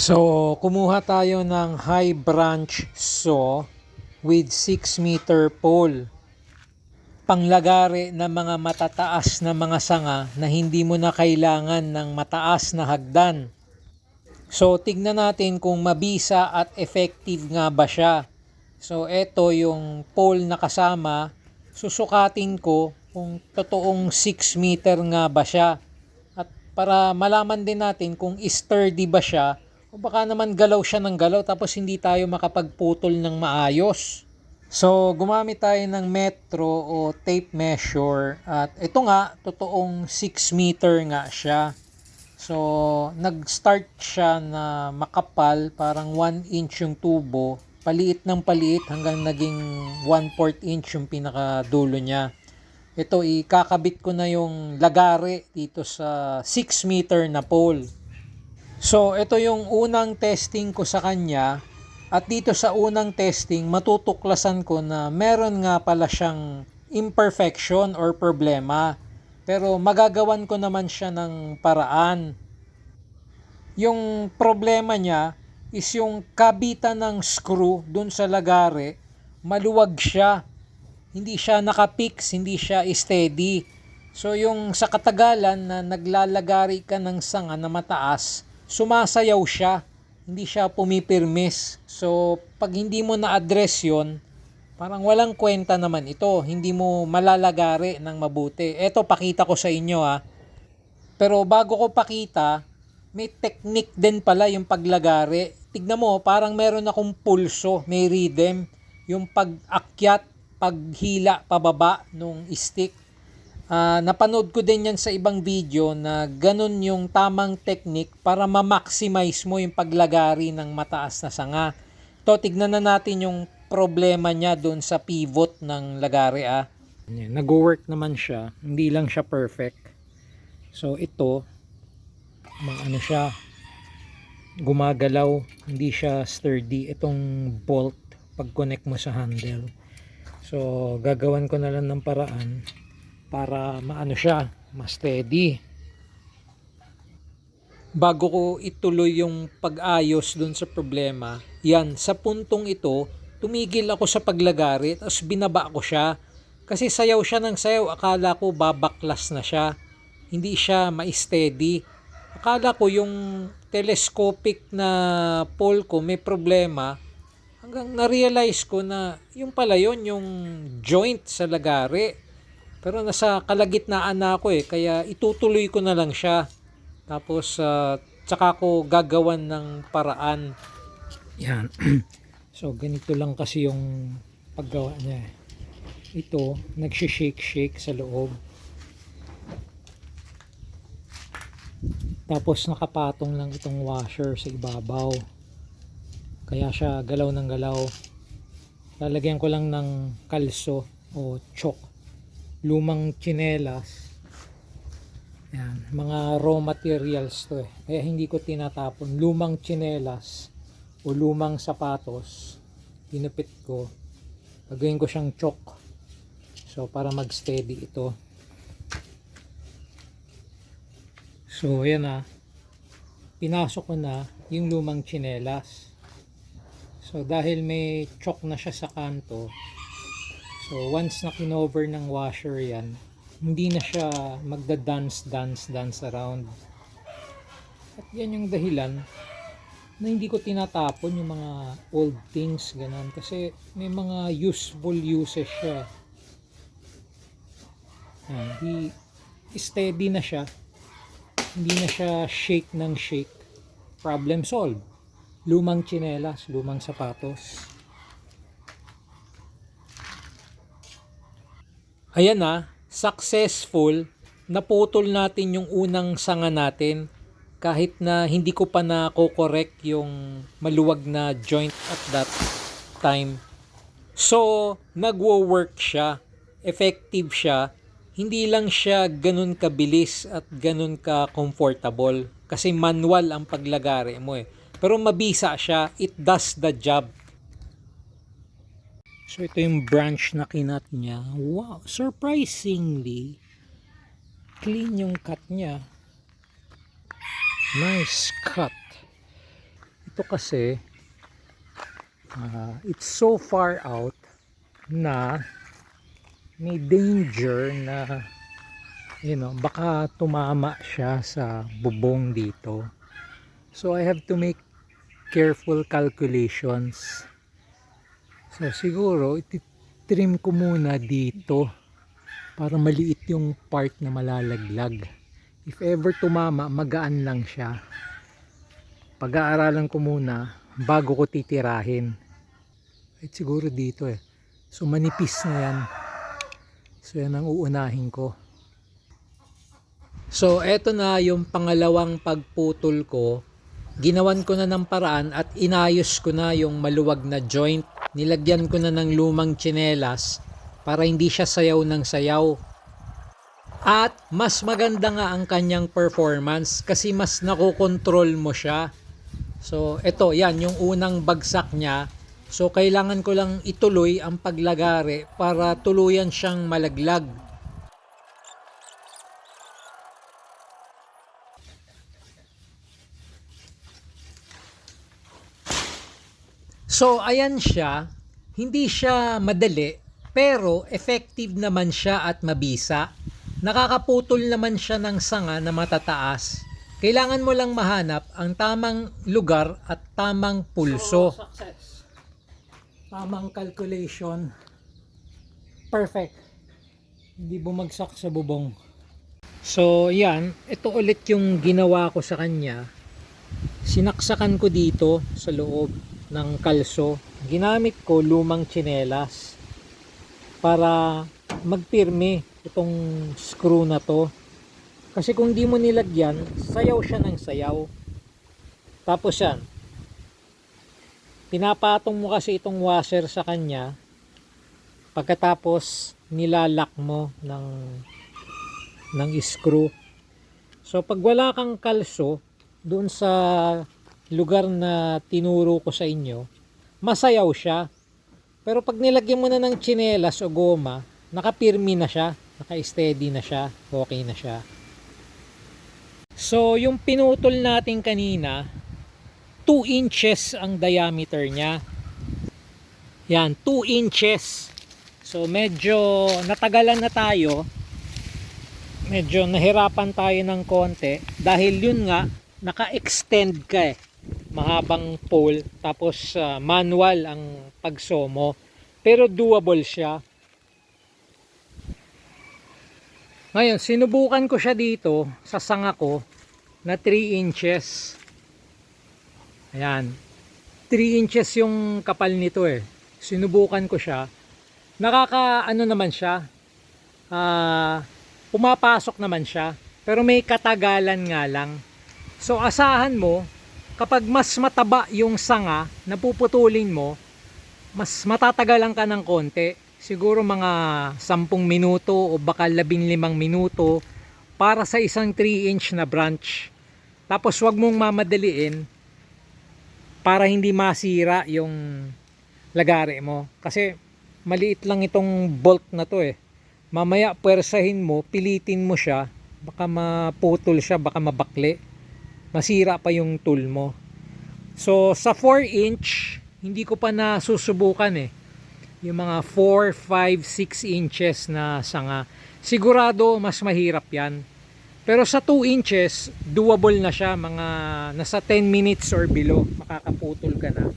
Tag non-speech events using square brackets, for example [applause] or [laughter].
So, kumuha tayo ng high branch saw with 6 meter pole. Panglagari ng mga matataas na mga sanga na hindi mo na kailangan ng mataas na hagdan. So, tignan natin kung mabisa at effective nga ba siya. So, ito yung pole na kasama. Susukatin ko kung totoong 6 meter nga ba siya. At para malaman din natin kung sturdy ba siya o baka naman galaw siya ng galaw tapos hindi tayo makapagputol ng maayos. So, gumamit tayo ng metro o tape measure at ito nga, totoong 6 meter nga siya. So, nag-start siya na makapal, parang 1 inch yung tubo, paliit ng paliit hanggang naging 1 4 inch yung pinakadulo niya. Ito, ikakabit ko na yung lagari dito sa 6 meter na pole. So, ito yung unang testing ko sa kanya. At dito sa unang testing, matutuklasan ko na meron nga pala siyang imperfection or problema. Pero magagawan ko naman siya ng paraan. Yung problema niya is yung kabitan ng screw dun sa lagare, maluwag siya. Hindi siya nakapix, hindi siya steady. So yung sa katagalan na naglalagari ka ng sanga na mataas, sumasayaw siya, hindi siya pumipirmis. So, pag hindi mo na-address yon parang walang kwenta naman ito. Hindi mo malalagari ng mabuti. Ito, pakita ko sa inyo ha. Pero bago ko pakita, may technique din pala yung paglagari. Tignan mo, parang meron akong pulso, may rhythm. Yung pag-akyat, paghila pababa nung stick. Ah, napanood ko din yan sa ibang video na ganun yung tamang technique para ma-maximize mo yung paglagari ng mataas na sanga. To, tignan na natin yung problema niya doon sa pivot ng lagari ah. Nag-work naman siya, hindi lang siya perfect. So ito, ano siya, gumagalaw, hindi siya sturdy. Itong bolt, pag connect mo sa handle. So gagawan ko na lang ng paraan para maano siya, mas steady. Bago ko ituloy yung pag-ayos dun sa problema, yan, sa puntong ito, tumigil ako sa paglagari, tapos binaba ko siya. Kasi sayaw siya ng sayaw, akala ko babaklas na siya. Hindi siya ma-steady. Akala ko yung telescopic na pole ko may problema. Hanggang na-realize ko na yung pala yon yung joint sa lagari. Pero nasa kalagitnaan na ako eh, kaya itutuloy ko na lang siya. Tapos, uh, tsaka ko gagawan ng paraan. Yan. [clears throat] so, ganito lang kasi yung paggawa niya. eh. Ito, nagsishake-shake sa loob. Tapos, nakapatong lang itong washer sa ibabaw. Kaya siya galaw ng galaw. Lalagyan ko lang ng kalso o chok lumang chinelas. Yan, mga raw materials to eh. Kaya hindi ko tinatapon. Lumang chinelas o lumang sapatos, pinupit ko. Gagawin ko siyang chok. So, para mag-steady ito. So, yan na. Pinasok ko na yung lumang chinelas. So, dahil may chok na siya sa kanto, So once na kinover ng washer yan, hindi na siya magda-dance, dance, dance around. At yan yung dahilan na hindi ko tinatapon yung mga old things, ganun. Kasi may mga useful uses siya. Yan, di, steady na siya. Hindi na siya shake ng shake. Problem solved. Lumang chinelas, lumang sapatos. Ayan na, successful. Naputol natin yung unang sanga natin kahit na hindi ko pa na correct yung maluwag na joint at that time. So, nagwo-work siya. Effective siya. Hindi lang siya ganun kabilis at ganun ka comfortable kasi manual ang paglagari mo eh. Pero mabisa siya, it does the job. So ito yung branch na kinat niya. Wow, surprisingly clean yung cut niya. Nice cut. ito kasi ah, it's so far out na may danger na you know, baka tumama siya sa bubong dito. So I have to make careful calculations. So siguro ititrim ko muna dito para maliit yung part na malalaglag. If ever tumama, magaan lang siya. Pag-aaralan ko muna bago ko titirahin. At siguro dito eh. So manipis na yan. So yan ang uunahin ko. So eto na yung pangalawang pagputol ko. Ginawan ko na ng paraan at inayos ko na yung maluwag na joint. Nilagyan ko na ng lumang tsinelas para hindi siya sayaw ng sayaw. At mas maganda nga ang kanyang performance kasi mas nakokontrol mo siya. So ito, yan yung unang bagsak niya. So kailangan ko lang ituloy ang paglagari para tuluyan siyang malaglag. So ayan siya, hindi siya madali pero effective naman siya at mabisa. Nakakaputol naman siya ng sanga na matataas. Kailangan mo lang mahanap ang tamang lugar at tamang pulso. success. Tamang calculation. Perfect. Hindi bumagsak sa bubong. So yan, ito ulit yung ginawa ko sa kanya. Sinaksakan ko dito sa loob ng kalso. Ginamit ko lumang tsinelas para magpirme itong screw na to. Kasi kung di mo nilagyan, sayaw siya ng sayaw. Tapos yan, pinapatong mo kasi itong washer sa kanya pagkatapos nilalak mo ng ng screw. So pag wala kang kalso doon sa lugar na tinuro ko sa inyo, masayaw siya. Pero pag nilagyan mo na ng tsinelas o goma, nakapirmi na siya, naka-steady na siya, okay na siya. So, yung pinutol natin kanina, 2 inches ang diameter niya. Yan, 2 inches. So, medyo natagalan na tayo. Medyo nahirapan tayo ng konti dahil yun nga, naka-extend ka eh mahabang pole tapos uh, manual ang pagsomo pero doable siya. Ngayon sinubukan ko siya dito sa sanga ko na 3 inches. Ayan. 3 inches yung kapal nito eh. Sinubukan ko siya. Nakaka ano naman siya uh, pumapasok naman siya pero may katagalan nga lang. So asahan mo kapag mas mataba yung sanga na puputulin mo, mas matatagalan ka ng konti. Siguro mga 10 minuto o baka 15 minuto para sa isang 3 inch na branch. Tapos wag mong mamadaliin para hindi masira yung lagari mo. Kasi maliit lang itong bolt na to eh. Mamaya pwersahin mo, pilitin mo siya, baka maputol siya, baka mabakli masira pa yung tool mo. So sa 4 inch, hindi ko pa nasusubukan eh. Yung mga 4, 5, 6 inches na sanga. Sigurado mas mahirap yan. Pero sa 2 inches, doable na siya. Mga nasa 10 minutes or below, makakaputol ka na.